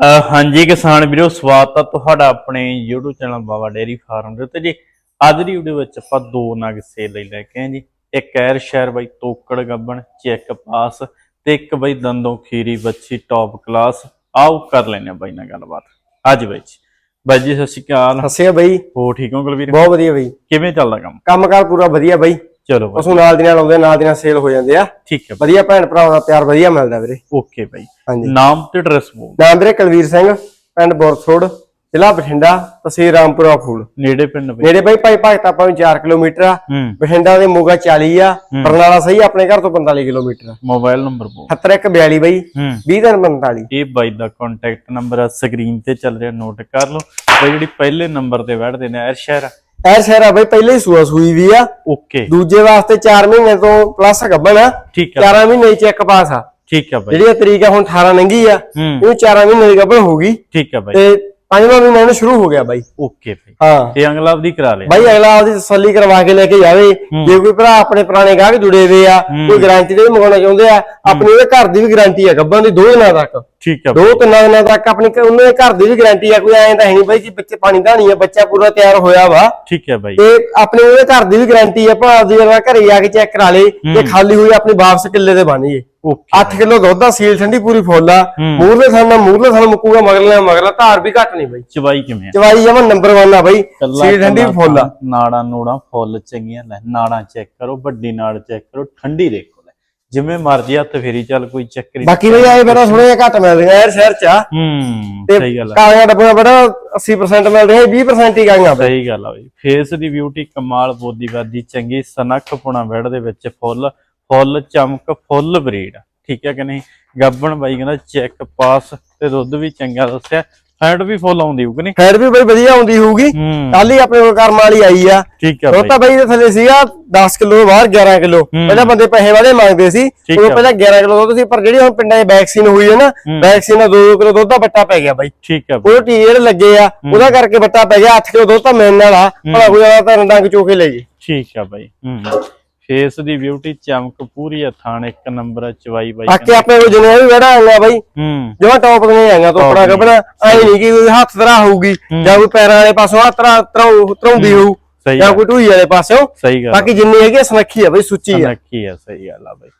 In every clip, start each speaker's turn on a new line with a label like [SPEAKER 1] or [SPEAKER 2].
[SPEAKER 1] ਹਾਂਜੀ ਕਿਸਾਨ ਵੀਰੋ ਸਵਾਗਤ ਹੈ ਤੁਹਾਡਾ ਆਪਣੇ YouTube channel Baba dairy farm ਦੇ ਉੱਤੇ। ਜੀ ਅੱਜ ਦੀ ਵੀਡੀਓ ਵਿੱਚ ਆਪਾਂ ਦੋ ਨਗ ਸੇਲ ਲਈ ਲੈ ਕੇ ਆਏ ਜੀ। ਇੱਕ ਐਰ ਸ਼ਹਿਰ ਬਾਈ ਤੋਕੜ ਗੱਬਣ ਚੈੱਕ ਪਾਸ ਤੇ ਇੱਕ ਬਾਈ ਦੰਦੋਂ ਖੀਰੀ ਬੱਚੀ ਟੌਪ ਕਲਾਸ ਆਓ ਕਰ ਲੈਨੇ ਆ ਬਾਈ ਨਾਲ ਗੱਲਬਾਤ। ਅੱਜ ਬਾਈ ਜੀ। ਬਾਈ ਜੀ ਸਤਿ ਸ਼੍ਰੀ ਅਕਾਲ।
[SPEAKER 2] ਹੱਸਿਆ ਬਈ।
[SPEAKER 1] ਹੋ ਠੀਕ ਹੋ ਕੁਲਵੀਰ?
[SPEAKER 2] ਬਹੁਤ ਵਧੀਆ ਬਈ।
[SPEAKER 1] ਕਿਵੇਂ ਚੱਲਦਾ ਕੰਮ?
[SPEAKER 2] ਕੰਮਕਾਰ ਪੂਰਾ ਵਧੀਆ ਬਈ।
[SPEAKER 1] ਚਲੋ ਬਾਈ
[SPEAKER 2] ਪਸ਼ੂ ਨਾਲ ਦੀ ਨਾਲ ਆਉਂਦੇ ਨਾਲ ਦੀ ਨਾਲ ਸੇਲ ਹੋ ਜਾਂਦੇ ਆ।
[SPEAKER 1] ਠੀਕ ਹੈ
[SPEAKER 2] ਵਧੀਆ ਭੈਣ ਭਰਾਵਾਂ ਦਾ ਪਿਆਰ ਵਧੀਆ ਮਿਲਦਾ ਵੀਰੇ।
[SPEAKER 1] ਓਕੇ ਬਾਈ
[SPEAKER 2] ਹਾਂਜੀ।
[SPEAKER 1] ਨਾਮ ਤੇ ਐਡਰੈਸ ਬੋਲ।
[SPEAKER 2] ਨਾਮ ਵੀਰੇ ਕੁਲਵੀਰ ਸਿੰਘ ਪਿੰਡ ਬੋਰਥੋੜ ਜ਼ਿਲ੍ਹਾ ਬਠਿੰਡਾ ਤਹਿਸੀਲ ਰਾਮਪੁਰਾ ਫੂਲ
[SPEAKER 1] ਨੇੜੇ ਪਿੰਡ ਬਾਈ
[SPEAKER 2] ਨੇੜੇ ਬਈ ਭਾਈ ਭਗਤ ਆਪਾਂ ਨੂੰ 4 ਕਿਲੋਮੀਟਰ ਆ। ਬਠਿੰਡਾ ਦੇ ਮੋਗਾ 40 ਆ ਬਰਨਾਲਾ ਸਹੀ ਆਪਣੇ ਘਰ ਤੋਂ 45 ਕਿਲੋਮੀਟਰ ਆ।
[SPEAKER 1] ਮੋਬਾਈਲ ਨੰਬਰ ਬੋਲ।
[SPEAKER 2] 7142 ਬਈ
[SPEAKER 1] ਹੂੰ।
[SPEAKER 2] 2045
[SPEAKER 1] ਇਹ ਬਾਈ ਦਾ ਕੰਟੈਕਟ ਨੰਬਰ ਆ ਸਕਰੀਨ ਤੇ ਚੱਲ ਰਿਹਾ ਨੋਟ ਕਰ ਲਓ। ਬਾਈ ਜਿਹੜੀ ਪਹਿਲੇ ਨੰਬਰ ਤੇ ਬੈਠਦੇ ਨੇ ਐਰ ਸ਼ਹਿਰ
[SPEAKER 2] ਐ ਸ਼ਹਿਰਾ ਬਈ ਪਹਿਲੇ ਹੀ ਸੂਆ ਸੂਈ ਵੀ ਆ।
[SPEAKER 1] ਓਕੇ।
[SPEAKER 2] ਦੂਜੇ ਵਾਸਤੇ 4 ਮਹੀਨੇ ਤੋਂ ਪਲੱਸ ਗੱਬਣ ਆ।
[SPEAKER 1] ਠੀਕ ਆ।
[SPEAKER 2] 4 ਮਹੀਨੇ ਚੈੱਕ ਪਾਸ ਆ।
[SPEAKER 1] ਠੀਕ ਆ ਬਾਈ।
[SPEAKER 2] ਜਿਹੜੀ ਤਰੀਕ ਆ ਹੁਣ 18 ਲੰਘੀ ਆ।
[SPEAKER 1] ਹੂੰ।
[SPEAKER 2] ਇਹ 4 ਮਹੀਨੇ ਦੀ ਗੱਬਣ ਹੋ ਗਈ।
[SPEAKER 1] ਠੀਕ ਆ ਬਾਈ।
[SPEAKER 2] ਤੇ ਪੰਜਵਾਂ ਮਹੀਨਾ ਇਹਨੂੰ ਸ਼ੁਰੂ ਹੋ ਗਿਆ ਬਾਈ।
[SPEAKER 1] ਓਕੇ ਬਾਈ
[SPEAKER 2] ਹਾਂ।
[SPEAKER 1] ਤੇ ਅਗਲਾ ਵੀ ਕਰਾ ਲਿਆ।
[SPEAKER 2] ਬਾਈ ਅਗਲਾ ਆਪਦੀ ਤਸੱਲੀ ਕਰਵਾ ਕੇ ਲੈ ਕੇ ਜਾਵੇ। ਜੇ ਕੋਈ ਭਰਾ ਆਪਣੇ ਪੁਰਾਣੇ ਗਾਹਕ ਜੁੜੇ ਹੋਏ ਆ ਕੋਈ ਗਾਰੰਟੀ ਦੇ ਮੰਗਾਉਣਾ ਚਾਹੁੰਦੇ ਆ ਆਪਣੀ ਉਹਦੇ ਘਰ ਦੀ ਵੀ ਗਾਰੰਟੀ ਆ ਗੱਬਾਂ ਦੀ ਦੋ ਦਿਨਾਂ ਤੱਕ।
[SPEAKER 1] ਠੀਕ ਆ
[SPEAKER 2] ਦੋ ਤਿੰਨਾਂ ਦਿਨਾਂ ਤੱਕ ਆਪਣੀ ਉਹਨਾਂ ਦੇ ਘਰ ਦੀ ਵੀ ਗਾਰੰਟੀ ਆ ਕੋਈ ਐਂ ਤਾਂ ਹੈ ਨਹੀਂ ਬਾਈ ਕਿ ਬੱਚੇ ਪਾਣੀ ਧਾਣੀ ਆ ਬੱਚਾ ਪੂਰਾ ਤਿਆਰ ਹੋਇਆ ਵਾ।
[SPEAKER 1] ਠੀਕ ਆ ਬਾਈ
[SPEAKER 2] ਤੇ ਆਪਣੇ ਉਹਦੇ ਘਰ ਦੀ ਵੀ ਗਾਰੰਟੀ ਆ ਭਾਵੇਂ ਦੀ ਵਾਰ ਘਰੇ ਆ ਕੇ ਚੈੱਕ ਕਰਾ ਲੇ ਤੇ ਖਾਲੀ ਹੋਈ ਆਪਣੀ ਵਾਪਸ ਕਿੱਲੇ ਤੇ ਬਣ ਜੇ
[SPEAKER 1] ਓਕੇ।
[SPEAKER 2] 8 ਕਿਲੋ ਦੁੱਧ ਆ ਸੀਲ ਠੰਡੀ ਪੂਰੀ ਫੁੱਲ ਆ। ਮੂਰਲੇ ਸਾਨੂੰ ਮੂਰਲੇ ਸਾਨੂੰ ਮੁੱਕੂਗਾ ਮਗਰਲੇ ਮਗਰਲਾ ਧਾਰ ਵੀ ਘੱਟ ਨਹੀਂ ਬਾਈ।
[SPEAKER 1] ਚਵਾਈ ਕਿਵੇਂ ਆ?
[SPEAKER 2] ਚਵਾਈ ਜਮਾ ਨੰਬਰ 1 ਆ ਬਾਈ। ਸੀਲ ਠੰਡੀ ਫੁੱਲ ਆ।
[SPEAKER 1] ਨਾੜਾਂ ਨੂੜਾਂ ਫੁੱਲ ਚੰਗੀਆਂ ਲੈ ਨਾੜਾਂ ਚੈੱਕ ਕਰੋ ਵੱਡੀ ਨਾੜ ਚੈੱਕ ਕਰੋ ਠੰਡੀ ਦੇਖੋ ਲੈ। ਜਿਵੇਂ ਮਰਜ਼ੀ ਹੱਥ ਫੇਰੀ ਚੱਲ ਕੋਈ ਚੱਕਰ ਹੀ
[SPEAKER 2] ਬਾਕੀ ਬਈ ਆਏ ਮੇਰਾ ਥੋੜਾ ਜਿਹਾ ਘੱਟ ਮਿਲਦੀਆਂ ਯਾਰ ਸ਼ਹਿਰ ਚ ਆ।
[SPEAKER 1] ਹੂੰ
[SPEAKER 2] ਤੇ
[SPEAKER 1] ਸਹੀ ਗੱਲ ਆ।
[SPEAKER 2] ਕਾਲੀਆਂ ਬੜਾ 80% ਮਿਲਦੇ ਆ 20% ਹੀ ਗਾਈਆਂ
[SPEAKER 1] ਸਹੀ ਗੱਲ ਆ ਬਈ। ਫੇਸ ਦੀ ਬਿਊਟੀ ਕਮਾਲ ਬੋਦੀਵਾਦੀ ਚੰਗੀ ਸਨੱਖ ਪੁਣਾ ਬੈੜ ਦੇ ਵਿੱਚ ਫੁੱਲ। ਫੁੱਲ ਚਮਕ ਫੁੱਲ ਬਰੀਡ। ਠੀਕ ਹੈ ਕਿ ਨਹੀਂ? ਗੱਬਣ ਬਾਈ ਕਹਿੰਦਾ ਚੈੱਕ ਪਾਸ ਤੇ ਦੁੱਧ ਵੀ ਚੰਗਾ ਦੱਸਿਆ। ਫੈਟ ਵੀ ਫੁੱਲ ਆਉਂਦੀ ਹੋਊ ਕਿ ਨਹੀਂ?
[SPEAKER 2] ਫੈਟ ਵੀ ਬਈ ਵਧੀਆ ਆਉਂਦੀ ਹੋਊਗੀ। ਕੱਲ ਹੀ ਆਪਣੇ ਕੋਲ ਕਰਮ ਵਾਲੀ ਆਈ ਆ।
[SPEAKER 1] ਠੀਕ ਆ
[SPEAKER 2] ਉਹ ਤਾਂ ਬਈ। ਦੇ ਥੱਲੇ ਸੀਗਾ 10 ਕਿਲੋ ਬਾਹਰ 11 ਕਿਲੋ। ਪਹਿਲਾਂ ਬੰਦੇ ਪੈਸੇ ਵਾਲੇ ਮੰਗਦੇ ਸੀ। ਉਹ
[SPEAKER 1] ਆ।
[SPEAKER 2] ਪਹਿਲਾਂ 11 ਕਿਲੋ ਦੁੱਧ ਸੀ ਪਰ ਜਿਹੜੀ ਹੁਣ ਪਿੰਡਾਂ 'ਚ ਵੈਕਸੀਨ ਹੋਈ ਹੈ ਨਾ ਵੈਕਸੀਨ ਨਾਲ 2-2 ਕਿਲੋ ਦੁੱਧ ਦਾ ਬੱਟਾ ਪੈ ਗਿਆ ਬਾਈ।
[SPEAKER 1] ਠੀਕ ਆ
[SPEAKER 2] ਉਹ ਜਿਹੜੇ ਲੱਗੇ ਆ ਉਹਦਾ ਕਰਕੇ ਬੱਟਾ ਪੈ ਗਿਆ 8 ਕਿਲੋ ਦੁੱਧ ਤਾਂ ਮਿਲਣ ਵਾਲਾ। ਭਲਾ ਕੋਈ ਤਾਂ ਡੰਗ ਚੋਕੇ ਲੈ ਜੇ।
[SPEAKER 1] ਠੀਕ ਆ ਬਾਈ। ਹੂੰ। ਫੇਸ ਦੀ ਬਿਊਟੀ ਚਮਕ ਪੂਰੀ ਆ ਥਾਣ ਇੱਕ ਨੰਬਰ ਚਵਾਈ ਬਾਈ
[SPEAKER 2] ਬਾਕੀ ਆਪਣੇ ਕੋਲ ਜਿੰਨੇ ਵੀ ਵੜਾ ਆਇਆ ਬਾਈ
[SPEAKER 1] ਹੂੰ।
[SPEAKER 2] ਜਮਾ ਟੌਪ ਦੀਆਂ ਆਈਆਂ ਤੋਪੜਾ ਕੱਪੜਾ ਐ ਨਹੀਂ ਕਿ ਕੋਈ ਹੱਥ ਤਰਾ ਹੋਊਗੀ ਜਾਂ ਕੋਈ ਪੈਰਾਂ ਵਾਲੇ ਪਾਸੋਂ ਹੱਥ ਤਰਾ ਤਰਾਉਂਦੀ ਹੋਊ ਜਾਂ ਕੋਈ ਢੂਈ ਵਾਲੇ ਪਾਸੋਂ
[SPEAKER 1] ਸਹੀ ਗੱਲ।
[SPEAKER 2] ਬਾਕੀ ਜਿੰਨੀ ਹੈਗੀ ਸੁਨੱਖੀ ਆ ਬਈ ਸੁੱਚੀ ਆ।
[SPEAKER 1] ਨੱਕੀ ਆ ਸਹੀ ਗੱਲ ਆ ਬਾਈ।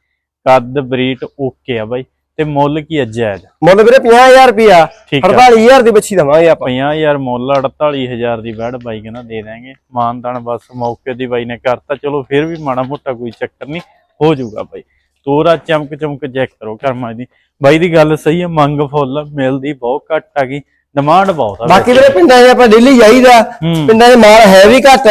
[SPEAKER 1] ਕੱਦ ਬਰੀਟ ਓਕੇ ਆ ਬਾਈ। ਤੇ ਮੁੱਲ ਕੀ ਆ ਜਾਇਜ਼?
[SPEAKER 2] ਮੁੱਲ ਵੀਰੇ 50000 ਰੁਪਿਆ
[SPEAKER 1] ਠੀਕ ਆ।
[SPEAKER 2] 48000 ਦੀ ਬੱਚੀ ਦਵਾਂਗੇ ਆਪਾਂ।
[SPEAKER 1] 50000 ਮੁੱਲ 48000 ਦੀ ਬੈੜ ਬਾਈ ਕਹਿੰਦਾ ਦੇ ਦਾਂਗੇ ਮਾਨਦਾਨ ਬਸ ਮੌਕੇ ਦੀ ਬਾਈ ਨੇ ਕਰਤਾ। ਚਲੋ ਫਿਰ ਵੀ ਮਾੜਾ ਮੋਟਾ ਕੋਈ ਚੱਕਰ ਨਹੀਂ ਹੋ ਜਾਊਗਾ ਬਾਈ। ਤੋਰਾ ਚਮਕ ਚਮਕ ਚੈੱਕ ਕਰੋ ਕਰਮਾ ਦੀ। ਬਾਈ ਦੀ ਗੱਲ ਸਹੀ ਹੈ ਮੰਗ ਫੁੱਲ ਮਿਲਦੀ ਬਹੁਤ ਘੱਟ ਆ ਗਈ। ਡਿਮਾਂਡ ਬਹੁਤ ਆ
[SPEAKER 2] ਬਾਕੀ ਵੀਰੇ ਪਿੰਡਾਂ 'ਚ ਆਪਾਂ ਡੇਲੀ ਜਾਈਦਾ। ਪਿੰਡਾਂ 'ਚ ਮਾਲ ਹੈ ਵੀ ਘੱਟ।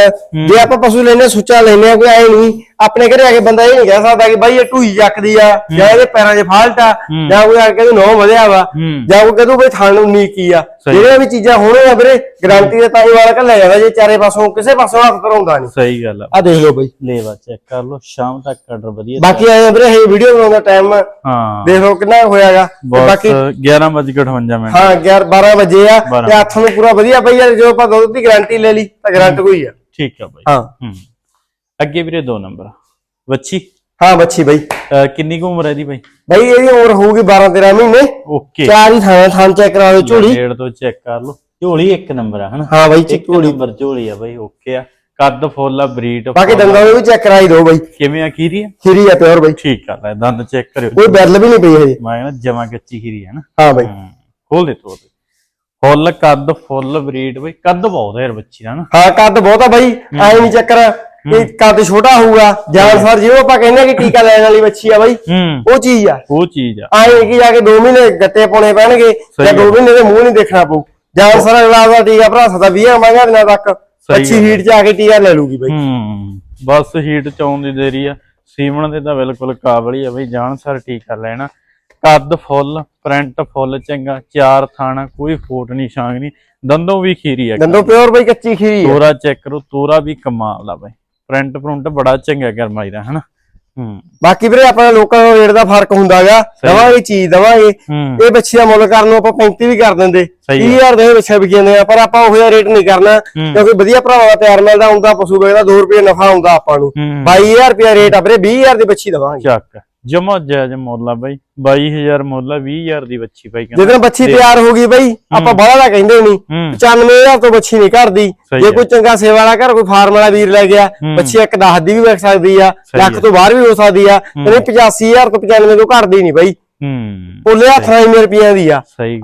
[SPEAKER 2] ਜੇ ਆਪਾਂ ਪਸ਼ੂ ਲੈਨੇ ਸੁੱਚਾ ਲੈਨੇ ਆ ਕੋਈ ਐ ਨਹੀਂ। ਆਪਣੇ ਘਰੇ ਆ ਕੇ ਬੰਦਾ ਇਹ ਨਹੀਂ ਕਹਿ ਸਕਦਾ ਕਿ ਬਾਈ ਇਹ ਢੂਈ ਚੱਕਦੀ ਆ ਜਾਂ ਇਹਦੇ ਪੈਰਾਂ 'ਚ ਫਾਲਟ ਆ ਜਾਂ ਕੋਈ ਆ ਕੇ ਨੋ ਵਧਿਆ ਵਾ ਜਾਂ ਕੋਈ ਕਹਦੂ ਬਈ ਥਣ ਨੂੰ ਕੀ ਆ। ਜਿਹੜੀਆਂ ਵੀ ਚੀਜ਼ਾਂ ਹੋਣਗੀਆਂ ਵੀਰੇ ਗਾਰੰਟੀ ਦੇ ਤਾਂ ਵਾਲਾ ਕੱਲਾ ਜਾਂਦਾ ਜੇ ਚਾਰੇ ਪਾਸੋਂ ਕਿਸੇ ਪਾਸੋਂ ਹੱਥ ਧਰਾਉਂਦਾ ਨਹੀਂ
[SPEAKER 1] ਸਹੀ ਗੱਲ ਆ।
[SPEAKER 2] ਆ ਦੇਖ ਲਓ ਬਈ।
[SPEAKER 1] ਲੇਵਾ ਚੈੱਕ ਕਰ ਲਓ ਸ਼ਾਮ ਤੱਕ ਆਰਡਰ ਵਧੀਆ
[SPEAKER 2] ਬਾਕੀ ਆਏ ਵੀਰੇ ਇਹ ਵੀਡੀਓ ਬਣਾਉਣ ਦਾ ਟਾਈਮ
[SPEAKER 1] ਹਾਂ।
[SPEAKER 2] ਦੇਖ ਲਓ ਕਿੰਨਾ ਹੋਇਆਗਾ ਬਾਕੀ
[SPEAKER 1] 11:58 ਮਿੰਟ।
[SPEAKER 2] ਹਾਂ 11 12 ਵਜੇ ਆ। ਤੇ ਹੱਥ ਨੂੰ ਪੂਰਾ ਵਧੀਆ ਪਈ ਆ ਜੋ ਆਪਾਂ ਦੁੱਧ ਦੀ ਗਾਰੰਟੀ ਲੈ ਲਈ ਤਾਂ ਗਾਰੰਟ ਕੋਈ ਆ।
[SPEAKER 1] ਠੀਕ ਆ ਬਾਈ।
[SPEAKER 2] ਹਾਂ।
[SPEAKER 1] ਹੂੰ। ਅੱਗੇ ਵੀਰੇ ਦੋ ਨੰਬਰ ਵੱਛੀ?
[SPEAKER 2] ਹਾਂ ਬੱਚੀ ਬਈ।
[SPEAKER 1] ਅਹ ਕਿੰਨੀ ਕੁ ਉਮਰ ਹੈ ਦੀ ਬਾਈ?
[SPEAKER 2] ਬਈ ਇਹਦੀ ਉਮਰ ਹੋਊਗੀ 12 13 ਮਹੀਨੇ।
[SPEAKER 1] ਓਕੇ।
[SPEAKER 2] ਚਾਰ ਹੀ ਥਾਂ ਥਾਂ ਚੈੱਕ ਕਰਾ ਦਿਓ ਝੋਲੀ।
[SPEAKER 1] ਡੇਢ ਤੋਂ ਚੈੱਕ ਕਰ ਲਓ। ਝੋਲੀ ਇੱਕ ਨੰਬਰ ਆ ਹਨਾ?
[SPEAKER 2] ਹਾਂ ਬਈ ਚਿੱਕ ਝੋਲੀ।
[SPEAKER 1] ਨੰਬਰ ਝੋਲੀ ਆ ਬਾਈ ਓਕੇ ਆ। ਕੱਦ ਫੁੱਲ ਆ ਬਰੀਡ
[SPEAKER 2] ਬਾਕੀ ਦੰਦਾਂ ਦੇ ਵੀ ਚੈੱਕ ਕਰਾਈ ਦਿਓ ਬਈ।
[SPEAKER 1] ਕਿਵੇਂ ਆ ਖੀਰੀ ਆ?
[SPEAKER 2] ਖੀਰੀ ਆ ਪਿਓਰ ਬਈ।
[SPEAKER 1] ਠੀਕ ਆ ਲੈ ਦੰਦ ਚੈੱਕ ਕਰਿਓ।
[SPEAKER 2] ਕੋਈ ਬੈਰਲ ਵੀ ਨਹੀਂ ਪਈ ਹਜੇ।
[SPEAKER 1] ਮੈਂ ਕਹਿੰਦਾ ਜਮਾ ਕੱਚੀ ਖੀਰੀ ਹੈ ਨਾ
[SPEAKER 2] ਹਾਂ ਬਈ।
[SPEAKER 1] ਹੂੰ, ਖੋਲ ਦੇ ਤੋੜ ਦੇ। ਫੁੱਲ ਕੱਦ ਫੁੱਲ ਬਰੀਡ ਬਈ। ਕੱਦ ਬਹੁਤ ਹੈ ਯਾਰ ਬੱਚੀ ਦਾ ਨਾ
[SPEAKER 2] ਹਾਂ ਕੱਦ ਬਹੁਤਾ ਬਾਈ। ਐ ਨਹੀਂ ਚੱਕਰ ਇਹ ਕੱਦ ਛੋਟਾ ਹੋਊਗਾ ਜਾਨ ਸਰ ਜਿਵੇਂ ਆਪਾਂ ਕਹਿੰਦੇ ਆ ਕਿ ਟੀਕਾ ਲੈਣ ਵਾਲੀ ਬੱਚੀ ਆ ਬਾਈ। ਉਹ ਚੀਜ਼ ਆ।
[SPEAKER 1] ਉਹ ਚੀਜ਼ ਆ।
[SPEAKER 2] ਆਏ ਕਿ ਜਾ ਕੇ 2 ਮਹੀਨੇ ਗੱਤੇ ਪਾਉਣੇ ਪੈਣਗੇ ਜਾਂ 2 ਮਹੀਨੇ ਦੇ ਮੂੰਹ ਨਹੀਂ ਦੇਖਣਾ ਪਊ। ਜਾਨ ਸਰ ਅਗਲਾ ਦਾ ਟੀਕਾ ਭਰਾ ਸਕਦਾ 20 ਮੰਗਾ ਦਿਨਾਂ ਤੱਕ। ਅੱਛੀ ਹੀਟ ਚ ਆ ਕੇ ਟੀਕਾ ਲੈ ਲੂਗੀ ਬਾਈ।
[SPEAKER 1] ਹੂੰ। ਬਸ ਹੀਟ ਚ ਆਉਣ ਦੀ ਦੇਰੀ ਆ। ਸੀਮਣ ਦੇ ਤਾਂ ਬਿਲਕੁਲ ਕਾਬਲ ਹੀ ਆ ਬਈ। ਜਾਣ ਸਰ ਟੀਕਾ ਲੈਣਾ। ਕੱਦ ਫੁੱਲ ਪ੍ਰਿੰਟ ਫੁੱਲ ਚੰਗਾ ਚਾਰ ਥਾਣਾ ਕੋਈ ਫੋਟ ਨਹੀਂ ਛਾਂਗ ਨਹੀਂ। ਦੰਦੋਂ ਵੀ ਖੀਰੀ ਆ
[SPEAKER 2] ਦੰਦੋ ਪਿਓਰ ਬਾਈ ਕੱਚੀ ਖੀਰੀ
[SPEAKER 1] ਤੋਰਾ ਚੈੱਕ ਕਰੋ ਤੋਰਾ ਵੀ ਕਮਾਲ ਆ ਬਈ। ਪ੍ਰਿੰਟ ਪ੍ਰਿੰਟ ਬੜਾ ਚੰਗਾ ਗਰਮਾਈ ਦਾ ਹਨਾ? ਹੂੰ।
[SPEAKER 2] ਬਾਕੀ ਵੀਰੇ ਆਪਣਾ ਲੋਕਾਂ ਦਾ ਰੇਟ ਦਾ ਫ਼ਰਕ ਹੁੰਦਾਗਾ। ਦਵਾਂਗੇ ਚੀਜ਼ ਦਵਾਂਗੇ ਇਹ। ਬੱਚੀ ਦਾ ਮੁੱਲ ਕਰਨ ਨੂੰ ਆਪਾਂ 35 ਵੀ ਕਰ ਦਿੰਦੇ।
[SPEAKER 1] ਸਹੀ
[SPEAKER 2] 30000 ਦੇ ਬੱਚੇ ਵਿਕ ਜਾਂਦੇ ਆ ਪਰ ਆਪਾਂ ਉਹ ਜਿਹਾ ਰੇਟ ਨਹੀਂ ਕਰਨਾ। ਕਿਉਂਕਿ ਵਧੀਆ ਭਰਾਵਾਂ ਦਾ ਤਿਆਰ ਮਿਲਦਾ ਹੁੰਦਾ ਪਸ਼ੂ ਵੇਚਦਾ 2 ਰੁਪਏ ਨਫਾ ਹੁੰਦਾ ਆਪਾਂ ਨੂੰ।
[SPEAKER 1] ਹੂੰ।
[SPEAKER 2] 22000 ਰੁਪਏ ਰੇਟ ਆ ਵੀਰੇ 20000 ਦੀ ਬੱਚੀ ਦਵਾਂਗੇ।
[SPEAKER 1] ਚੱਕ। ਜਮਾ ਜਾਇਜ਼ ਮੁੱਲ ਆ ਬਾਈ 22000 ਮੁੱਲ ਆ 20000 ਦੀ ਬੱਚੀ ਬਾਈ ਕਹਿੰਦਾ।
[SPEAKER 2] ਜਦੋਂ ਬੱਚੀ ਤਿਆਰ ਹੋ ਗਈ ਬਈ ਆਪਾਂ ਬਾਹਲਾ ਦਾ ਕਹਿੰਦੇ ਨਹੀਂ।
[SPEAKER 1] ਹੂੰ।
[SPEAKER 2] 95000 ਤੋਂ ਬੱਚੀ ਨਹੀਂ
[SPEAKER 1] ਸਹੀ
[SPEAKER 2] ਜੇ। ਕੋਈ ਚੰਗਾ ਸੇਵਾ ਵਾਲਾ ਘਰ ਕੋਈ ਫਾਰਮ ਵਾਲਾ ਵੀਰ ਲੈ ਗਿਆ। ਬੱਚੀ ਇੱਕ 10 ਦੀ ਵੀ ਵਿਕ ਸਕਦੀ ਆ ਲੱਖ। ਤੋਂ ਬਾਹਰ ਵੀ ਹੋ ਸਕਦੀ ਆ ਇਹਨੇ 85000 ਤੋਂ 95 ਤੋਂ ਘਟਦੀ ਨਹੀਂ ਬਈ।
[SPEAKER 1] ਹੂੰ।
[SPEAKER 2] ਨਾਲ ਇੰਨੇ ਰੁਪਈਆਂ ਦੀ ਆ।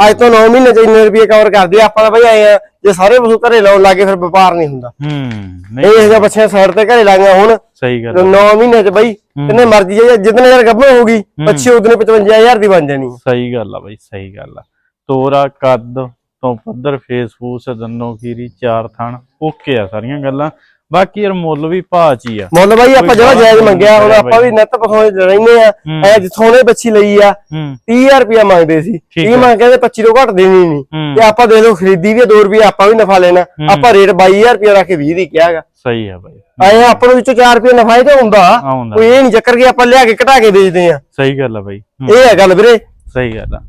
[SPEAKER 2] ਅੱਜ ਤੋਂ 9 ਮਹੀਨੇ ਚ ਇੰਨੇ ਰੁਪਏ ਕਵਰ ਕਰਦੀ ਆਪਾਂ ਤਾਂ ਬਈ ਆਏ ਆ ਜੇ ਸਾਰੇ ਪਸ਼ੂ ਘਰੇ ਲਾਉਣ ਲੱਗੇ ਫਿਰ ਵਪਾਰ ਨਹੀਂ ਹੁੰਦਾ।
[SPEAKER 1] ਹੂੰ।
[SPEAKER 2] ਇਹ
[SPEAKER 1] ਨਹੀਂ।
[SPEAKER 2] ਇਹੋ ਬੱਚਿਆਂ ਸਾਈਡ ਤੇ ਘਰੇ ਲਾਈਆਂ ਹੁਣ
[SPEAKER 1] ਸਹੀ ਗੱਲ ਆ।
[SPEAKER 2] 9 ਮਹੀਨੇ ਚ ਬਈ ਕਿੰਨੇ ਮਰਜ਼ੀ ਜੇ ਜਿੱਦਣ ਯਾਰ ਗੱਭਣ ਹੋਊਗੀ ਬੱਚੀ ਉਦਨੇ 55000 ਦੀ ਬਣ ਜਾਣੀ।
[SPEAKER 1] ਸਹੀ ਗੱਲ ਆ ਬਾਈ ਸਹੀ ਗੱਲ ਆ। ਤੋਰਾ ਕੱਦ ਤੋਂ ਪੱਧਰ ਫੇਸ ਫੂਸ ਦੰਨੋ ਖੀਰੀ ਚਾਰ ਥਣ ਓਕੇ ਆ ਸਾਰੀਆਂ ਗੱਲਾਂ। ਬਾਕੀ ਯਾਰ ਮੁੱਲ ਵੀ ਭਾਅ ਚ ਹੀ ਆ।
[SPEAKER 2] ਮੁੱਲ ਬਾਈ ਆਪਾਂ ਜਿਹੜਾ ਜਾਇਜ਼ ਮੰਗਿਆ ਹੁਣ ਆਪਾਂ ਵੀ ਨੱਤ ਪਸੋਂ ਰਹਿੰਦੇ ਆ। ਐ ਜਿੱਥੋਂ ਉਹਨੇ ਬੱਚੀ ਲਈ ਆ
[SPEAKER 1] ਹੂੰ।
[SPEAKER 2] 30000 ਰੁਪਇਆ ਮੰਗਦੇ ਸੀ।
[SPEAKER 1] ਠੀਕ
[SPEAKER 2] 30 ਮੰਗ ਕੇ ਤੇ 25 ਤੋਂ ਘੱਟ ਦੇਣੀ ਨਹੀਂ ਤੇ ਆਪਾਂ ਦੇ ਲੋ ਖਰੀਦੀ ਵੀ 2 ਰੁਪਏ ਆਪਾਂ ਵੀ ਨਫਾ ਲੈਣਾ। ਆਪਾਂ ਰੇਟ 22000 ਰੁਪਇਆ ਰੱਖ ਕੇ 20 ਦੀ ਕਿਹਾਗਾ
[SPEAKER 1] ਸਹੀ ਆ ਬਾਈ।
[SPEAKER 2] ਆਏ ਆਪਾਂ ਨੂੰ ਵਿੱਚੋਂ 4 ਰੁਪਏ ਨਫਾ ਹੀ ਤਾਂ ਹੁੰਦਾ
[SPEAKER 1] ਆਉਂਦਾ।
[SPEAKER 2] ਕੋਈ ਇਹ ਨਹੀਂ ਚੱਕਰ ਕਿ ਆਪਾਂ ਲਿਆ ਕੇ ਘਟਾ ਕੇ ਵੇਚਦੇ ਆ
[SPEAKER 1] ਸਹੀ ਗੱਲ ਆ ਬਾਈ। ਹੂੰ,
[SPEAKER 2] ਇਹ ਹੈ ਗੱਲ ਵੀਰੇ।
[SPEAKER 1] ਸਹੀ ਗੱਲ ਆ।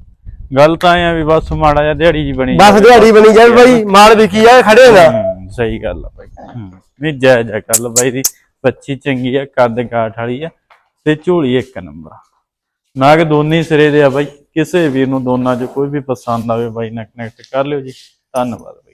[SPEAKER 1] ਗੱਲ ਤਾਂ ਆ ਵੀ ਬਸ ਮਾੜਾ ਜਿਹਾ ਦਿਹਾੜੀ ਜੀ ਬਣੀ
[SPEAKER 2] ਬਸ ਦਿਹਾੜੀ ਬਣੀ ਜਾਵੇ ਬਾਈ ਮਾਲ ਵਿਕੀ ਜਾਏ ਖੜੇ ਨਾ
[SPEAKER 1] ਹੂੰ, ਸਹੀ ਗੱਲ ਆ ਬਾਈ। ਹੂੰ, ਨਹੀਂ ਜੈ ਜੈ ਗੱਲ ਬਾਈ ਦੀ। ਬੱਚੀ ਚੰਗੀ ਆ ਕੱਦ ਕਾਠ ਵਾਲੀ ਆ ਤੇ ਝੋਲੀ ਇੱਕ ਨੰਬਰ ਨਾਗ ਦੋਨੇ ਸਿਰੇ ਦੇ ਆ ਬਾਈ। ਕਿਸੇ ਵੀਰ ਨੂੰ ਦੋਨਾਂ ਚ ਕੋਈ ਵੀ ਪਸੰਦ ਆਵੇ ਬਾਈ ਨਾਲ ਕਨੈਕਟ ਕਰ ਲਿਓ ਜੀ। ਧੰਨਵਾਦ ਬਾਈ।